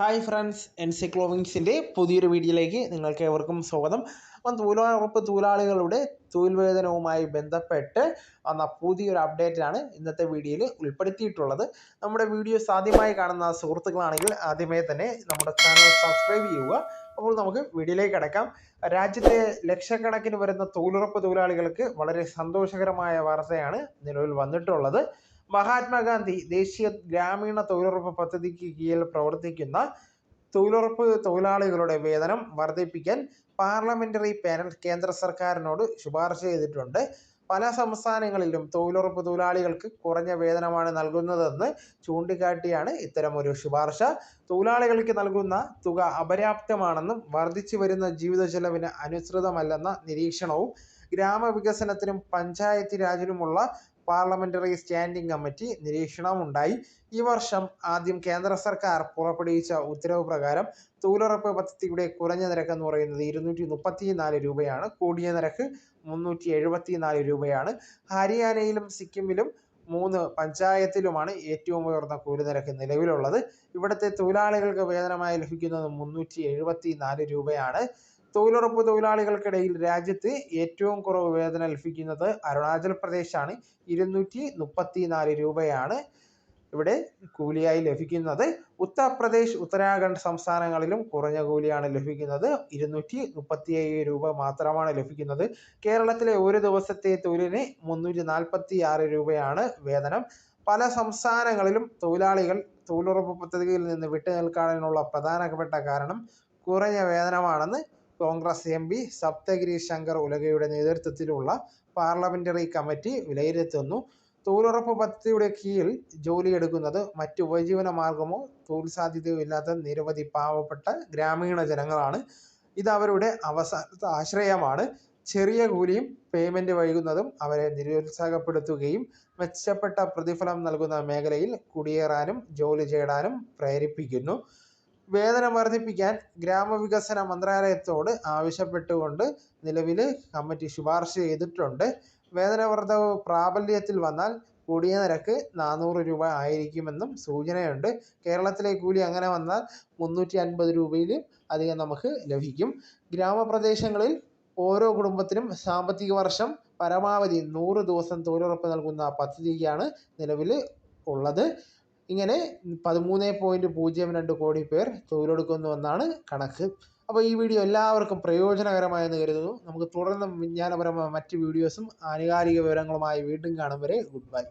Hi friends എൻസിക്ലോവിങ്സിന്റെ പുതിയൊരു വീഡിയോയിലേക്ക് നിങ്ങൾക്ക് ഏവർക്കും സ്വാഗതം. അപ്പം തൊഴിലുറപ്പ് തൊഴിലാളികളുടെ തൊഴിൽ വേതനവുമായി ബന്ധപ്പെട്ട് വന്ന പുതിയൊരു അപ്ഡേറ്റാണ് ഇന്നത്തെ വീഡിയോയിൽ ഉൾപ്പെടുത്തിയിട്ടുള്ളത്. നമ്മുടെ വീഡിയോസ് ആദ്യമായി കാണുന്ന സുഹൃത്തുക്കളാണെങ്കിൽ ആദ്യമേ തന്നെ നമ്മുടെ ചാനൽ സബ്സ്ക്രൈബ് ചെയ്യുക. അപ്പോൾ നമുക്ക് വീഡിയോയിലേക്ക് കിടക്കാം. രാജ്യത്തെ ലക്ഷക്കണക്കിന് വരുന്ന തൊഴിലുറപ്പ് തൊഴിലാളികൾക്ക് വളരെ സന്തോഷകരമായ വാർത്തയാണ് നിലവിൽ വന്നിട്ടുള്ളത്. മഹാത്മാഗാന്ധി ദേശീയ ഗ്രാമീണ തൊഴിലുറപ്പ് പദ്ധതിക്ക് കീഴിൽ പ്രവർത്തിക്കുന്ന തൊഴിലുറപ്പ് തൊഴിലാളികളുടെ വേതനം വർദ്ധിപ്പിക്കാൻ പാർലമെന്ററി പാനൽ കേന്ദ്ര സർക്കാരിനോട് ശുപാർശ ചെയ്തിട്ടുണ്ട്. പല സംസ്ഥാനങ്ങളിലും തൊഴിലുറപ്പ് തൊഴിലാളികൾക്ക് കുറഞ്ഞ വേതനമാണ് നൽകുന്നതെന്ന് ചൂണ്ടിക്കാട്ടിയാണ് ഇത്തരമൊരു ശുപാർശ. തൊഴിലാളികൾക്ക് നൽകുന്ന തുക അപര്യാപ്തമാണെന്നും വർദ്ധിച്ചു വരുന്ന ജീവിത ചെലവിന് അനുസൃതമല്ലെന്ന നിരീക്ഷണവും ഗ്രാമവികസനത്തിനും പഞ്ചായത്ത് രാജിനുമുള്ള പാർലമെന്ററി സ്റ്റാൻഡിംഗ് കമ്മിറ്റി നിരീക്ഷണമുണ്ടായി. ഈ വർഷം ആദ്യം കേന്ദ്ര സർക്കാർ പുറപ്പെടുവിച്ച ഉത്തരവ് പ്രകാരം തൊഴിലുറപ്പ് പദ്ധതിയുടെ കുറഞ്ഞ നിരക്ക് എന്ന് പറയുന്നത് ഇരുന്നൂറ്റി മുപ്പത്തി നാല് രൂപയാണ്. കൂടിയ നിരക്ക് മുന്നൂറ്റി എഴുപത്തി നാല് രൂപയാണ്. ഹരിയാനയിലും സിക്കിമിലും മൂന്ന് പഞ്ചായത്തിലുമാണ് ഏറ്റവും ഉയർന്ന കൂലി നിരക്ക് നിലവിലുള്ളത്. ഇവിടുത്തെ തൊഴിലാളികൾക്ക് വേതനമായി ലഭിക്കുന്നത് മുന്നൂറ്റി എഴുപത്തി നാല് രൂപയാണ്. തൊഴിലുറപ്പ് തൊഴിലാളികൾക്കിടയിൽ രാജ്യത്ത് ഏറ്റവും കുറവ് വേതനം ലഭിക്കുന്നത് അരുണാചൽ പ്രദേശാണ്. ഇരുന്നൂറ്റി മുപ്പത്തി നാല് രൂപയാണ് ഇവിടെ കൂലിയായി ലഭിക്കുന്നത്. ഉത്തർപ്രദേശ് ഉത്തരാഖണ്ഡ് സംസ്ഥാനങ്ങളിലും കുറഞ്ഞ കൂലിയാണ് ലഭിക്കുന്നത്. ഇരുന്നൂറ്റി മുപ്പത്തി ഏഴ് രൂപ മാത്രമാണ് ലഭിക്കുന്നത്. കേരളത്തിലെ ഒരു ദിവസത്തെ തൊഴിലിന് മുന്നൂറ്റി നാൽപ്പത്തി ആറ് രൂപയാണ് വേതനം. പല സംസ്ഥാനങ്ങളിലും തൊഴിലാളികൾ തൊഴിലുറപ്പ് പദ്ധതിയിൽ നിന്ന് വിട്ടുനിൽക്കാനുള്ള പ്രധാനപ്പെട്ട കാരണം കുറഞ്ഞ വേതനമാണെന്ന് കോൺഗ്രസ് എം പി സപ്തഗിരി ശങ്കർ ഉലകയുടെ നേതൃത്വത്തിലുള്ള പാർലമെന്ററി കമ്മിറ്റി വിലയിരുത്തുന്നു. തൊഴിലുറപ്പ് പദ്ധതിയുടെ കീഴിൽ ജോലിയെടുക്കുന്നത് മറ്റു ഉപജീവന മാർഗമോ തൊഴിൽ സാധ്യതയോ ഇല്ലാത്ത നിരവധി പാവപ്പെട്ട ഗ്രാമീണ ജനങ്ങളാണ്. ഇത് അവരുടെ അവസാനത്തെ ആശ്രയമാണ്. ചെറിയ കൂലിയും പേയ്മെന്റ് വൈകുന്നതും അവരെ നിരുത്സാഹപ്പെടുത്തുകയും മെച്ചപ്പെട്ട പ്രതിഫലം നൽകുന്ന മേഖലയിൽ കുടിയേറാനും ജോലി ചെയ്യാനും പ്രേരിപ്പിക്കുന്നു. വേതനം വർദ്ധിപ്പിക്കാൻ ഗ്രാമവികസന മന്ത്രാലയത്തോട് ആവശ്യപ്പെട്ടുകൊണ്ട് നിലവിൽ കമ്മിറ്റി ശുപാർശ ചെയ്തിട്ടുണ്ട്. വേതന വർധവ് പ്രാബല്യത്തിൽ വന്നാൽ കൂടിയ നിരക്ക് നാനൂറ് രൂപ ആയിരിക്കുമെന്നും സൂചനയുണ്ട്. കേരളത്തിലെ കൂലി അങ്ങനെ വന്നാൽ മുന്നൂറ്റി അൻപത് രൂപയിൽ അധികം നമുക്ക് ലഭിക്കും. ഗ്രാമപ്രദേശങ്ങളിൽ ഓരോ കുടുംബത്തിനും സാമ്പത്തിക വർഷം പരമാവധി നൂറ് ദിവസം തൊഴിലുറപ്പ് നൽകുന്ന പദ്ധതിയാണ് നിലവിൽ ഉള്ളത്. ഇങ്ങനെ പതിമൂന്ന് പോയിന്റ് പൂജ്യം രണ്ട് കോടി പേർ തൊഴിലെടുക്കുന്നുവെന്നാണ് കണക്ക്. അപ്പോൾ ഈ വീഡിയോ എല്ലാവർക്കും പ്രയോജനകരമായെന്ന് കരുതുന്നു. നമുക്ക് തുടർന്നും വിജ്ഞാനപരമായ മറ്റ് വീഡിയോസും ആനുകാലിക വിവരങ്ങളുമായി വീണ്ടും കാണും വരെ. Good bye